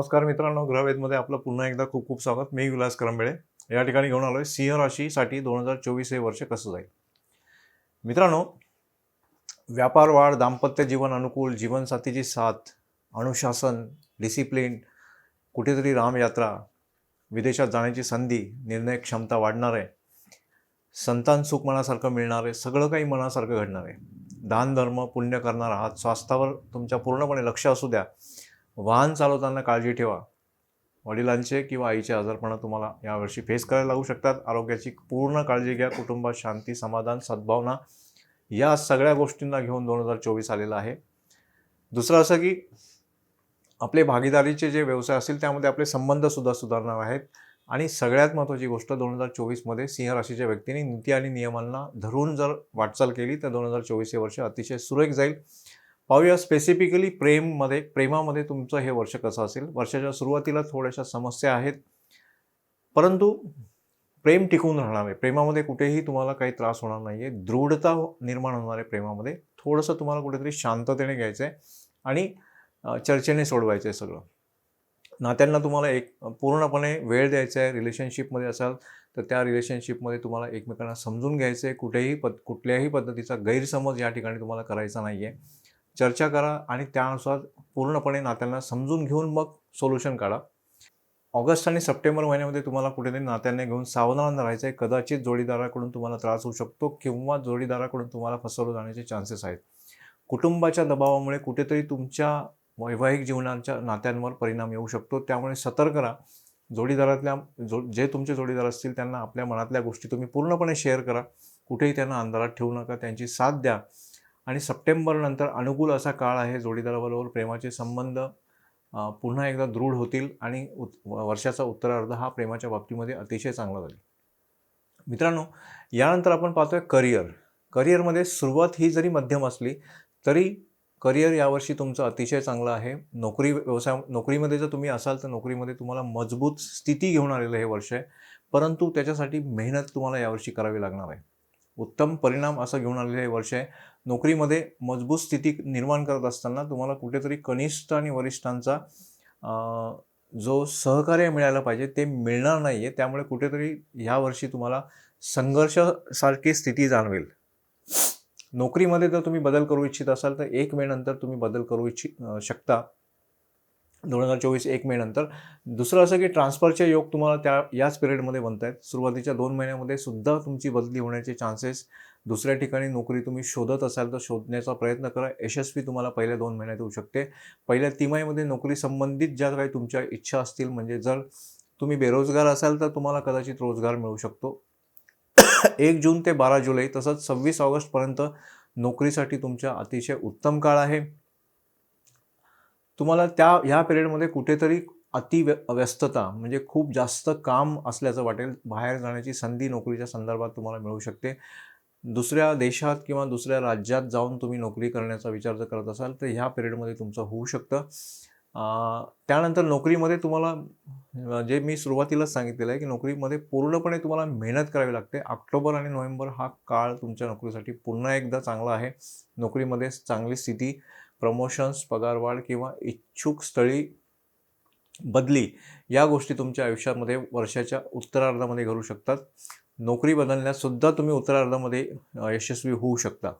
नमस्कार मित्रांनो ग्रहवेदमध्ये आपलं पुन्हा एकदा खूप खूप स्वागत. मी विलास करंबेळे. या ठिकाणी घेऊन आलोय. सिंह राशीसाठी दोन हजार चोवीस हे वर्ष कसं जाईल? मित्रांनो व्यापार वाढ दाम्पत्य जीवन अनुकूल जीवनसाथीची साथ अनुशासन डिसिप्लिन कुठेतरी रामयात्रा विदेशात जाण्याची संधी निर्णय क्षमता वाढणार आहे संतान सुख मनासारखं मिळणार आहे सगळं काही मनासारखं घडणार आहे दान धर्म पुण्य करणार आहात स्वास्थ्यावर तुमच्या पूर्णपणे लक्ष असू द्या. वाहन चालवताना काळजी ठेवा. वडिलांचे किंवा आईचे आजारपणं तुम्हाला यावर्षी फेस करायला लागू शकतात. आरोग्याची पूर्ण काळजी घ्या. कुटुंबात शांती समाधान सद्भावना या सगळ्या गोष्टींना घेऊन दोन हजार चोवीस आलेला आहे. दुसरं असं की आपले भागीदारीचे जे व्यवसाय असतील त्यामध्ये आपले संबंधसुद्धा सुधारणार आहेत. आणि सगळ्यात महत्त्वाची गोष्ट दोन हजार चोवीसमध्ये सिंह राशीच्या व्यक्तीने नीती आणि नियमांना धरून जर वाटचाल केली तर दोन हजार चोवीस हे वर्ष अतिशय सुरेख जाईल. पाहूया स्पेसिफिकली प्रेममध्ये प्रेमामध्ये तुमचं हे वर्ष कसं असेल? वर्षाच्या सुरुवातीला थोड्याशा समस्या आहेत. परंतु प्रेम टिकून राहणार आहे. प्रेमामध्ये कुठेही तुम्हाला काही त्रास होणार नाही आहे दृढता निर्माण होणार आहे प्रेमामध्ये. थोडंसं तुम्हाला कुठेतरी शांततेने घ्यायचं आहे आणि चर्चेने सोडवायचं आहे सगळं. नात्यांना तुम्हाला एक पूर्णपणे वेळ द्यायचा आहे रिलेशनशिपमध्ये असाल तर त्या रिलेशनशिपमध्ये तुम्हाला एकमेकांना समजून घ्यायचं आहे कुठेही पद कुठल्याही पद्धतीचा गैरसमज या ठिकाणी तुम्हाला करायचा नाही आहे चर्चा करा आणि त्यानुसार पूर्णपणे नात्यांना समजून घेऊन मग सोल्युशन काढा. ऑगस्ट आणि सप्टेंबर महिन्यामध्ये तुम्हाला कुठेतरी नात्यांना घेऊन सावधान राहायचं आहे कदाचित जोडीदाराकडून तुम्हाला त्रास होऊ शकतो किंवा जोडीदाराकडून तुम्हाला फसवलं जाण्याचे चान्सेस आहेत. कुटुंबाच्या दबावामुळे कुठेतरी तुमच्या वैवाहिक जीवनाच्या नात्यांवर परिणाम येऊ शकतो. त्यामुळे सतर्क राहा. जोडीदारातल्या जो जे तुमचे जोडीदार असतील त्यांना आपल्या मनातल्या गोष्टी तुम्ही पूर्णपणे शेअर करा. कुठेही त्यांना अंधारात ठेवू नका. त्यांची साथ द्या. आणि सप्टेंबरनंतर अनुकूल असा काळ आहे जोडीदाराबरोबर प्रेमाचे संबंध पुन्हा एकदा दृढ होतील आणि उत वर्षाचा उत्तरार्ध हा प्रेमाच्या बाबतीमध्ये अतिशय चांगला जाईल. मित्रांनो यानंतर आपण पाहतोय करिअर. करिअरमध्ये सुरुवात ही जरी मध्यम असली तरी करिअर यावर्षी तुमचं अतिशय चांगलं आहे. नोकरी व्यवसाय नोकरीमध्ये जर तुम्ही असाल तर नोकरीमध्ये तुम्हाला मजबूत स्थिती घेऊन आलेलं हे वर्ष आहे. परंतु त्याच्यासाठी मेहनत तुम्हाला यावर्षी करावी लागणार आहे. उत्तम परिणाम असं घेऊन आलेलं हे वर्ष आहे. नोकरीमध्ये मजबूत स्थिती निर्माण करत असताना तुम्हाला कुठेतरी कनिष्ठ आणि वरिष्ठांचा जो सहकार्य मिळायला पाहिजे ते मिळणार नाही आहे त्यामुळे कुठेतरी ह्या वर्षी तुम्हाला संघर्षासारखी स्थिती जाणवेल. नोकरीमध्ये जर तुम्ही बदल करू इच्छित असाल तर एक मे नंतर तुम्ही बदल करू इच्छित शकता. दोन हजार चोवीस एक मेनंतर दुसरं असं की ट्रान्सफरचे योग तुम्हाला त्या याच पिरियडमध्ये बनत आहेत सुरुवातीच्या दोन महिन्यामध्ये सुद्धा तुमची बदली होण्याचे चान्सेस दुसऱ्या ठिकाणी नोकरी तुम्ही शोधत असाल तर शोधण्याचा प्रयत्न करा. यशस्वी तुम्हाला पहिल्या दोन महिन्यात होऊ शकते. पहिल्या तिमाहीमध्ये नोकरी संबंधित ज्या काही तुमच्या इच्छा असतील म्हणजे जर तुम्ही बेरोजगार असाल तर तुम्हाला कदाचित रोजगार मिळू शकतो. एक जून ते बारा जुलै तसंच सव्वीस ऑगस्टपर्यंत नोकरीसाठी तुमच्या अतिशय उत्तम काळ आहे. तुम्हाला त्या ह्या पिरियडमध्ये कुठेतरी अति व्य व्यस्तता म्हणजे खूप जास्त काम असल्याचं वाटेल. बाहेर जाण्याची संधी नोकरीच्या संदर्भात तुम्हाला मिळू शकते. दुसऱ्या देशात किंवा दुसऱ्या राज्यात जाऊन तुम्ही नोकरी करण्याचा विचार जर करत असाल तर ह्या पिरियडमध्ये तुमचं होऊ शकतं. त्यानंतर नोकरीमध्ये तुम्हाला जे मी सुरुवातीलाच सांगितलेलं आहे की नोकरीमध्ये पूर्णपणे तुम्हाला मेहनत करावी लागते. ऑक्टोबर आणि नोव्हेंबर हा काळ तुमच्या नोकरीसाठी पुन्हा एकदा चांगला आहे. नोकरीमध्ये चांगली स्थिती प्रमोशन्स पगारवाढ किंवा इच्छुक स्थळी बदली या गोष्टी तुमच्या आयुष्यामध्ये वर्षाच्या उत्तरार्धामध्ये घडू शकतात. नोकरी बदलण्यातसुद्धा तुम्ही उत्तरार्धामध्ये यशस्वी होऊ शकता.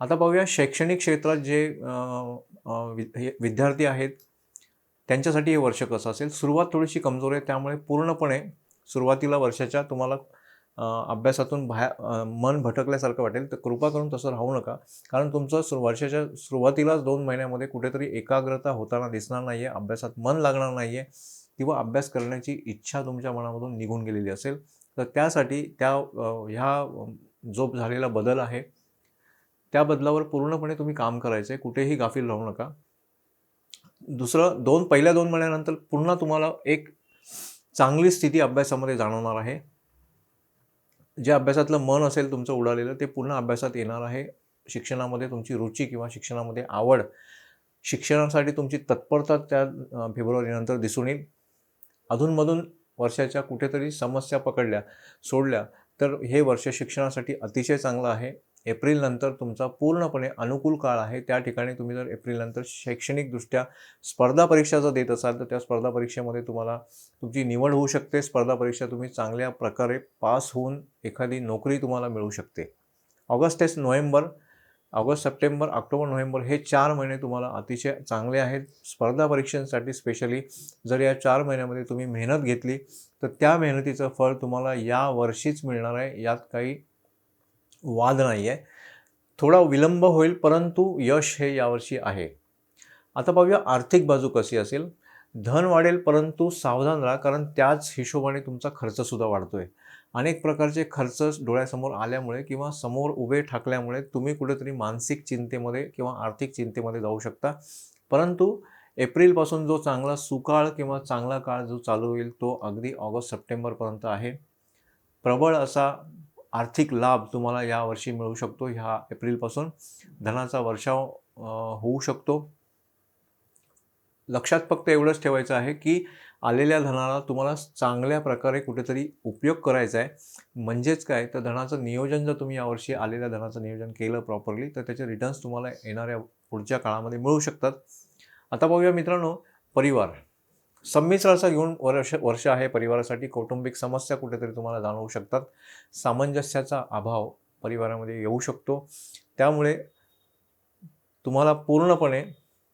आता पाहूया शैक्षणिक क्षेत्रात जे वि- हे विद्यार्थी आहेत त्यांच्यासाठी हे वर्ष कसं असेल? सुरुवात थोडीशी कमजोर आहे त्यामुळे पूर्णपणे सुरुवातीला वर्षाच्या तुम्हाला अभ्यासातून बाहेर मन भटकल्यासारखं वाटेल तर कृपा करून तसं राहू नका. कारण तुमचं सु वर्षाच्या सुरुवातीलाच दोन महिन्यामध्ये कुठेतरी एकाग्रता होताना दिसणार नाही आहे अभ्यासात मन लागणार नाही आहे किंवा अभ्यास करण्याची इच्छा तुमच्या मनामधून निघून गेलेली असेल तर त्यासाठी त्या ह्या जो झालेला बदल आहे त्या बदलावर पूर्णपणे तुम्ही काम करायचं आहे कुठेही गाफील राहू नका. दुसरं दोन पहिल्या दोन महिन्यानंतर पुन्हा तुम्हाला एक चांगली स्थिती अभ्यासामध्ये जाणवणार आहे. जे अभ्यासातलं मन असेल तुमचं उडालेलं ते पुन्हा अभ्यासात येणार आहे. शिक्षणामध्ये तुमची रुची किंवा शिक्षणामध्ये आवड शिक्षणासाठी तुमची तत्परता त्या फेब्रुवारीनंतर दिसून येईल. अधूनमधून वर्षाच्या कुठेतरी समस्या पकडल्या सोडल्या तर हे वर्ष शिक्षणासाठी अतिशय चांगलं आहे. एप्रिलनंतर तुमचा पूर्णपणे अनुकूल काळ आहे. त्या ठिकाणी तुम्ही जर एप्रिलनंतर शैक्षणिकदृष्ट्या स्पर्धा परीक्षा जर देत असाल तर त्या स्पर्धा परीक्षेमध्ये तुम्हाला तुमची निवड होऊ शकते. स्पर्धा परीक्षा तुम्ही चांगल्या प्रकारे पास होऊन एखादी नोकरी तुम्हाला मिळू शकते. ऑगस्ट ते November August September October November हे चार महिने तुम्हाला अतिशय चांगले आहेत. स्पर्धा परीक्षांसाठी स्पेशली जर या चार महिन्यामध्ये तुम्ही मेहनत घेतली तर त्या मेहनतीचं फळ तुम्हाला या वर्षीच मिळणार आहे. यात काही वाद नाही आहे थोडा विलंब होईल परंतु यश हे यावर्षी आहे. आता पाहूया आर्थिक बाजू कशी असेल. धन वाढेल परंतु सावधान राहा कारण त्याच हिशोबाने तुमचा खर्चसुद्धा वाढतो आहे अनेक प्रकारचे खर्च डोळ्यासमोर आल्यामुळे किंवा समोर उभे ठाकल्यामुळे तुम्ही कुठेतरी मानसिक चिंतेमध्ये किंवा आर्थिक चिंतेमध्ये जाऊ शकता. परंतु एप्रिलपासून जो चांगला सुकाळ किंवा चांगला काळ जो चालू होईल तो अगदी ऑगस्ट सप्टेंबरपर्यंत आहे. प्रबळ असा आर्थिक लाभ तुम्हाला यावर्षी मिळू शकतो ह्या एप्रिलपासून. धनाचा वर्षाव होऊ शकतो. लक्षात फक्त एवढंच ठेवायचं आहे की आलेल्या धनाला तुम्हाला चांगल्या प्रकारे कुठेतरी उपयोग करायचा आहे. म्हणजेच काय तर धनाचं नियोजन जर तुम्ही यावर्षी आलेल्या धनाचं नियोजन केलं प्रॉपरली तर त्याचे रिटर्न्स तुम्हाला येणाऱ्या पुढच्या काळामध्ये मिळू शकतात. आता पाहूया मित्रांनो परिवार. संमिश्राचा घेऊन वर्ष वर्ष आहे परिवारासाठी. कौटुंबिक समस्या कुठेतरी तुम्हाला जाणवू शकतात. सामंजस्याचा अभाव परिवारामध्ये येऊ शकतो. त्यामुळे तुम्हाला पूर्णपणे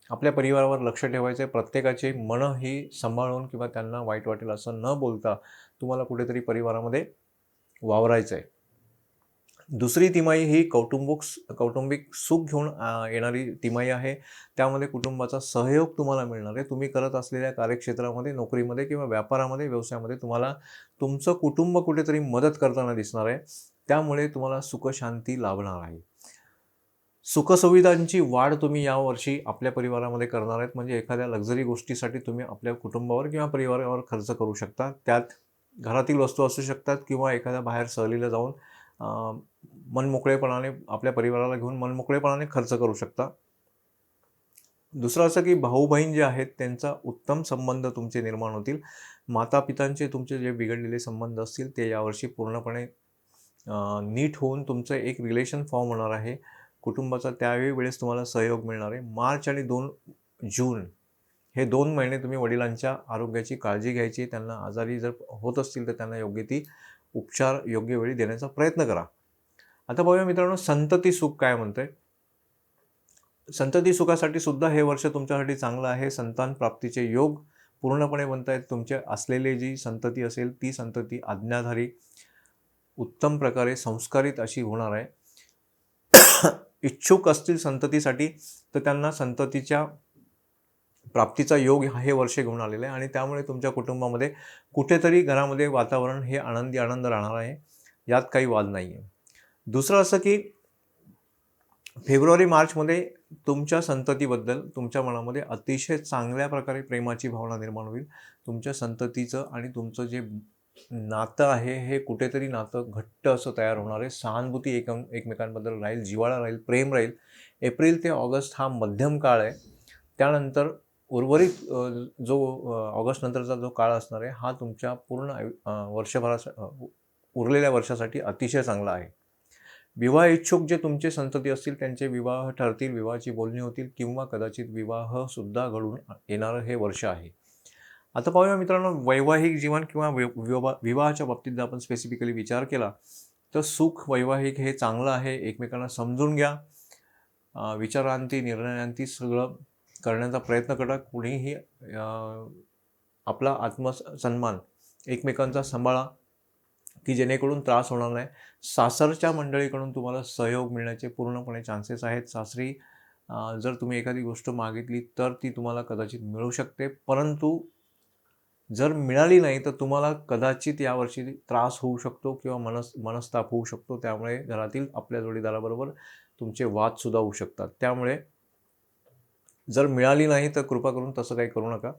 आपल्या परिवारावर लक्ष ठेवायचं आहे प्रत्येकाची मन ही सांभाळून किंवा त्यांना वाईट वाटेल असं न बोलता तुम्हाला कुठेतरी परिवारामध्ये वावरायचं आहे दुसरी तिमाही ही कौटुंबिक कौटुंबिक सुख घेऊन येणारी तिमाही आहे. त्यामध्ये कुटुंबाचा सहयोग तुम्हाला मिळणार आहे. तुम्ही करत असलेल्या कार्यक्षेत्रामध्ये नोकरीमध्ये किंवा व्यापारामध्ये व्यवसायामध्ये तुम्हाला तुमचं कुटुंब कुठेतरी मदत करताना दिसणार आहे. त्यामुळे तुम्हाला सुखशांती लाभणार आहे. सुखसुविधांची वाढ तुम्ही यावर्षी आपल्या परिवारामध्ये करणार आहेत. म्हणजे एखाद्या लक्झरी गोष्टीसाठी तुम्ही आपल्या कुटुंबावर किंवा परिवारावर खर्च करू शकता. त्यात घरातील वस्तू असू शकतात किंवा एखाद्या बाहेर सहलीला जाऊन मनमोकळेपणाने आपल्या परिवाराला घेऊन मनमोकळेपणाने खर्च करू शकता. दुसरं असं की भाऊ बहीण जे आहेत त्यांचा उत्तम संबंध तुमचे निर्माण होतील. माता पितांचे तुमचे जे बिघडलेले संबंध असतील ते यावर्षी पूर्णपणे नीट होऊन तुमचं एक रिलेशन फॉर्म होणार आहे. कुटुंबाचा त्यावेळी वेळेस तुम्हाला सहयोग मिळणार आहे. मार्च आणि दोन जून हे दोन महिने तुम्ही वडिलांच्या आरोग्याची काळजी घ्यायची. त्यांना आजारी जर होत असतील तर त्यांना योग्य ती उपचार योग्य वेळी देण्याचा प्रयत्न करा. आता पाहूया मित्रांनो संतती सुख काय म्हणतंय? संतती सुखासाठी सुद्धा हे वर्ष तुमच्यासाठी चांगलं आहे. संतान प्राप्तीचे योग पूर्णपणे बनत आहेत. तुमचे असलेली जी संतती असेल ती संतती आज्ञाधारी उत्तम प्रकारे संस्कारित अशी होणार आहे. इच्छुक असतील संततीसाठी तर त्यांना संततीच्या प्राप्तीचा योग हे वर्ष घेऊन आलेलं आहे. आणि त्यामुळे तुमच्या कुटुंबामध्ये कुठेतरी घरामध्ये वातावरण हे आनंदी आनंद राहणार आहे. यात काही वाद नाही आहे दुसरं असं की फेब्रुवारी मार्चमध्ये तुमच्या संततीबद्दल तुमच्या मनामध्ये अतिशय चांगल्या प्रकारे प्रेमाची भावना निर्माण होईल. तुमच्या संततीचं आणि तुमचं जे नातं आहे हे कुठेतरी नातं घट्ट असं तयार होणार आहे. सहानुभूती एक एकमेकांबद्दल राहील जिव्हाळा राहील प्रेम राहील. एप्रिल ते ऑगस्ट हा मध्यम काळ आहे. त्यानंतर उर्वरित जो ऑगस्ट नंतरचा जो काळ असणार आहे हा तुमच्या पूर्ण आयु- वर्षभरासा उरलेल्या वर्षासाठी अतिशय चांगला आहे. विवाह इच्छुक जे तुमचे संतती असतील त्यांचे विवाह ठरतील विवाहाची बोलणी होतील किंवा कदाचित विवाहसुद्धा घडून येणारं हे वर्ष आहे. आता पाहूया मित्रांनो वैवाहिक जीवन किंवा वि- विवाहाच्या बाबतीत जर आपण स्पेसिफिकली विचार केला तर सुख वैवाहिक हे चांगलं आहे एकमेकांना समजून घ्या. विचारांती निर्णयांती सगळं करण्याचा प्रयत्न करा. कुणीही आपला आत्मसन्मान एकमेकांचा सांभाळा. की जेणेकरून त्रास होणार नाही. सासरच्या मंडळीकडून तुम्हाला सहयोग मिळण्याचे पूर्णपणे चान्सेस आहेत. सासरी जर तुम्ही एखादी गोष्ट मागितली तर ती तुम्हाला कदाचित मिळू शकते. परंतु जर मिळाली नाही तर तुम्हाला कदाचित यावर्षी त्रास होऊ शकतो किंवा मनस मनस्ताप होऊ शकतो. त्यामुळे घरातील आपल्या जोडीदाराबरोबर तुमचे वादसुद्धा होऊ शकतात. त्यामुळे जर मिळाली नाही तर कृपा करून तसं काही करू नका.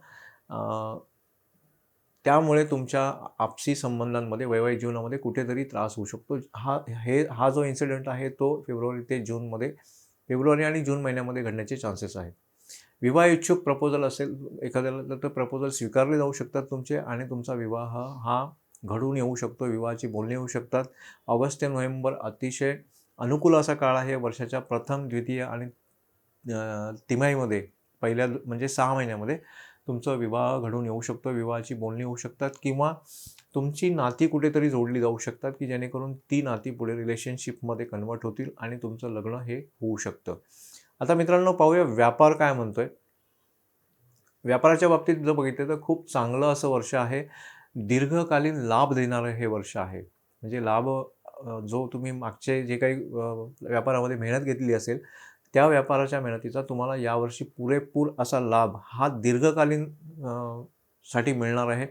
त्यामुळे तुमच्या आपसी संबंधांमध्ये वैवाहिक जीवनामध्ये कुठेतरी त्रास होऊ शकतो. हा हे हा जो इन्सिडेंट आहे तो फेब्रुवारी ते जूनमध्ये फेब्रुवारी आणि जून महिन्यामध्ये घडण्याचे चान्सेस आहेत. विवाह इच्छुक प्रपोजल असेल एखाद्याला तर प्रपोजल स्वीकारले जाऊ शकतात तुमचे आणि तुमचा विवाह हा घडून येऊ शकतो विवाहाची बोलणी होऊ शकतात. ऑगस्ट ते नोव्हेंबर अतिशय अनुकूल असा काळ आहे. वर्षाच्या प्रथम द्वितीय आणि तिमाहीमध्ये पहिल्या म्हणजे सहा महिन्यामध्ये तुमचा विवाह घडून येऊ शकतो विवाहाची बोलणी होऊ शकतात किंवा तुमची नाती कुठेतरी जोडली जाऊ शकतात की जेणेकरून ती नाती पुढे रिलेशनशिपमध्ये कन्वर्ट होतील आणि तुमचं लग्न हे होऊ शकतं. आता मित्रांनो पाहूया व्यापार काय म्हणतोय. व्यापाराच्या बाबतीत जर बघितलं तर खूप चांगलं असं वर्ष आहे. दीर्घकालीन लाभ देणारं हे वर्ष आहे. म्हणजे लाभ जो तुम्ही मागचे जे काही व्यापारामध्ये मेहनत घेतली असेल त्या व्यापाराच्या मेहनतीचा तुम्हाला यावर्षी पुरेपूर असा लाभ हा दीर्घकालीन साठी मिळणार आहे.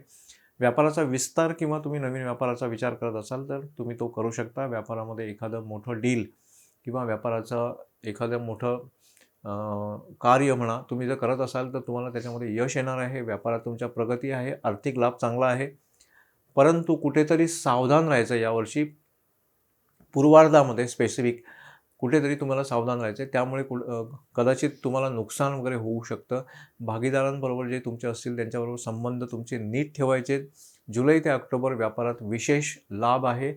व्यापाराचा विस्तार किंवा तुम्ही नवीन व्यापाराचा विचार करत असाल तर तुम्ही तो करू शकता. व्यापारामध्ये एखादं मोठं डील किंवा व्यापाराचं एखादं मोठं कार्य म्हणा तुम्ही जर करत असाल तर तुम्हाला त्याच्यामध्ये यश येणार आहे. व्यापारात तुमच्या प्रगती आहे. आर्थिक लाभ चांगला आहे. परंतु कुठेतरी सावधान राहायचं यावर्षी. पूर्वार्धामध्ये स्पेसिफिक कुठेतरी तुम्हाला सावधान राहायचं आहे त्यामुळे कु कदाचित तुम्हाला नुकसान वगैरे होऊ शकतं. भागीदारांबरोबर जे तुमचे असतील त्यांच्याबरोबर संबंध तुमचे नीट ठेवायचे. जुलै ते ऑक्टोबर व्यापारात विशेष लाभ आहे.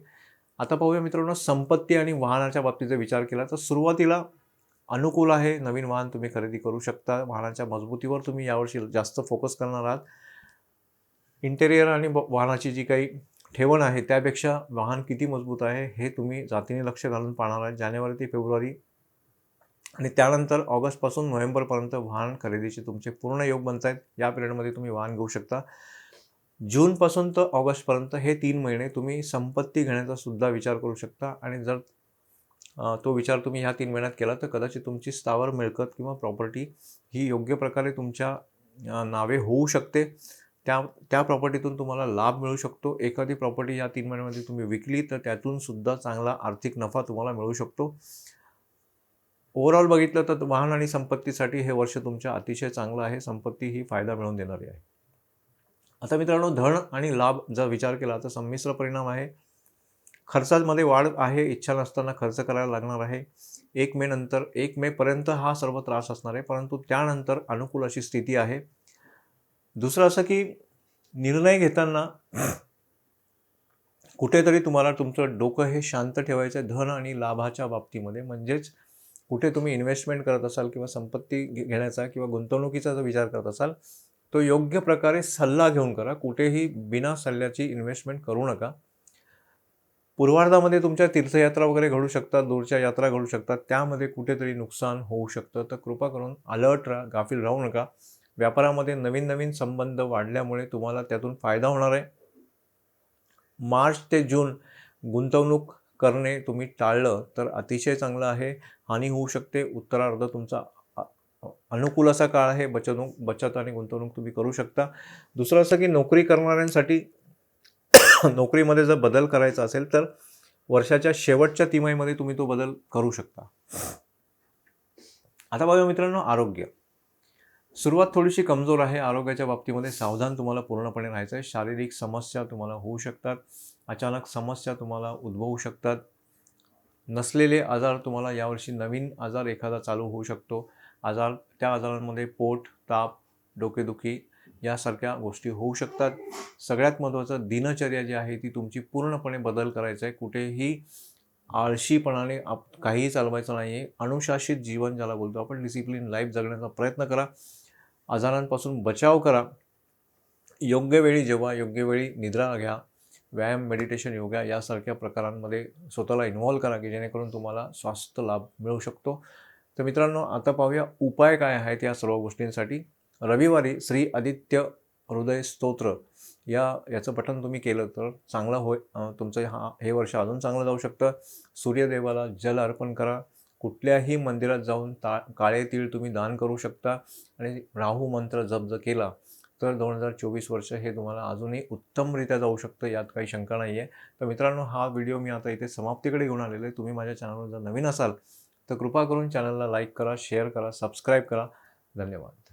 आता पाहूया मित्रांनो संपत्ती आणि वाहनाच्या बाबतीत जर विचार केला तर सुरुवातीला अनुकूल आहे. नवीन वाहन तुम्ही खरेदी करू शकता. वाहनाच्या मजबूतीवर तुम्ही यावर्षी जास्त फोकस करणार आहात. इंटेरियर आणि ब- वाहनाची जी काही ठेवण आहे त्यापेक्षा वाहन किती मजबूत आहे हे तुम्ही जातीने लक्ष घालून पाहणार आहे. जानेवारी ते फेब्रुवारी आणि त्यानंतर ऑगस्टपासून नोव्हेंबरपर्यंत वाहन खरेदीचे तुमचे पूर्ण योग बनत आहेत या पिरियडमध्ये तुम्ही वाहन घेऊ शकता. जूनपासून तर ऑगस्टपर्यंत हे तीन महिने तुम्ही संपत्ती घेण्याचा सुद्धा विचार करू शकता आणि जर तो विचार तुम्ही ह्या तीन महिन्यात केला तर कदाचित तुमची स्थावर मिळकत किंवा प्रॉपर्टी ही योग्य प्रकारे तुमच्या नावे होऊ शकते. त्या त्या प्रॉपर्टीतून तुम्हाला लाभ मिळू शकतो. एखादी प्रॉपर्टी या तीन महिन्यामध्ये तुम्ही विकली तर त्यातून सुद्धा चांगला आर्थिक नफा तुम्हाला मिळू शकतो. ओव्हरऑल बघितलं तर वाहन आणि संपत्तीसाठी हे वर्ष तुमच्या अतिशय चांगलं आहे. संपत्ती ही फायदा मिळवून देणारी आहे. आता मित्रांनो धन आणि लाभ जर विचार केला तर संमिश्र परिणाम आहे. खर्चामध्ये वाढ आहे. इच्छा नसताना खर्च करायला लागणार आहे. एक मे नंतर एक मे पर्यंत हा सर्व त्रास असणार आहे. परंतु त्यानंतर अनुकूल अशी स्थिती आहे. दुसरं असं की निर्णय घेताना कुठेतरी तुम्हाला तुमचं डोकं हे शांत ठेवायचं आहे धन आणि लाभाच्या बाबतीमध्ये. म्हणजेच कुठे तुम्ही इन्व्हेस्टमेंट करत असाल किंवा संपत्ती घेण्याचा किंवा गुंतवणुकीचा जर विचार करत असाल तो योग्य प्रकारे सल्ला घेऊन करा. कुठेही बिना सल्ल्याची इन्व्हेस्टमेंट करू नका. पूर्वार्धामध्ये तुमच्या तीर्थयात्रा वगैरे घडू शकतात दूरच्या यात्रा घडू शकतात. त्यामध्ये कुठेतरी नुकसान होऊ शकतं. तर कृपा करून अलर्ट राहा गाफील राहू नका. व्यापारामध्ये नवीन नवीन संबंध वाढल्यामुळे तुम्हाला त्यातून फायदा होणार आहे. मार्च ते जून गुंतवणूक करणे तुम्ही टाळलं तर अतिशय चांगलं आहे. हानी होऊ शकते. उत्तरार्ध तुमचा अनुकूल असा काळ आहे. बचत बचत आणि गुंतवणूक तुम्ही करू शकता. दुसरं असं की नोकरी करणाऱ्यांसाठी नोकरीमध्ये जर बदल करायचा असेल तर वर्षाच्या शेवटच्या तिमाहीमध्ये तुम्ही तो बदल करू शकता. आता बघा मित्रांनो आरोग्य. सुरुवात थोडीशी कमजोर आहे. आरोग्याच्या बाबतीमध्ये सावधान तुम्हाला पूर्णपणे राहायचं आहे शारीरिक समस्या तुम्हाला होऊ शकतात. अचानक समस्या तुम्हाला उद्भवू शकतात. नसलेले आजार तुम्हाला यावर्षी नवीन आजार एखादा चालू होऊ शकतो. आजार त्या आजारांमध्ये पोट ताप डोकेदुखी यासारख्या गोष्टी होऊ शकतात. सगळ्यात महत्त्वाचं दिनचर्या जी आहे ती तुमची पूर्णपणे बदल करायचं आहे कुठेही आळशीपणाने आप काहीही चालवायचं नाही आहे अनुशासित जीवन ज्याला बोलतो आपण डिसिप्लिन लाईफ जगण्याचा प्रयत्न करा. आजारांपासून बचाव करा. योग्य वेळी जेव्हा योग्य वेळी निद्रा घ्या. व्यायाम मेडिटेशन योगा यासारख्या प्रकारांमध्ये स्वतःला इन्व्हॉल्व करा की जेणेकरून तुम्हाला स्वास्थ्य लाभ मिळू शकतो. तर मित्रांनो आता पाहूया उपाय काय आहेत या सर्व गोष्टींसाठी. रविवारी श्री आदित्य हृदय स्तोत्र या याचं पठण तुम्ही केलं तर चांगलं होय तुमचं हा हे वर्ष अजून चांगलं जाऊ शकतं. सूर्यदेवाला जल अर्पण करा. कुठल्याही मंदिरात जाऊन ता काळे तीळ तुम्ही दान करू शकता. आणि राहू मंत्र जप जर केला तर दोन हजार चोवीस वर्ष हे तुम्हाला अजूनही उत्तमरित्या जाऊ शकतं यात काही शंका नाही आहे तर मित्रांनो हा व्हिडिओ मी आता इथे समाप्तीकडे घेऊन आलेलो आहे. तुम्ही माझ्या चॅनलवर जर नवीन असाल तर कृपा करून चॅनलला लाईक करा शेअर करा सबस्क्राईब करा. धन्यवाद.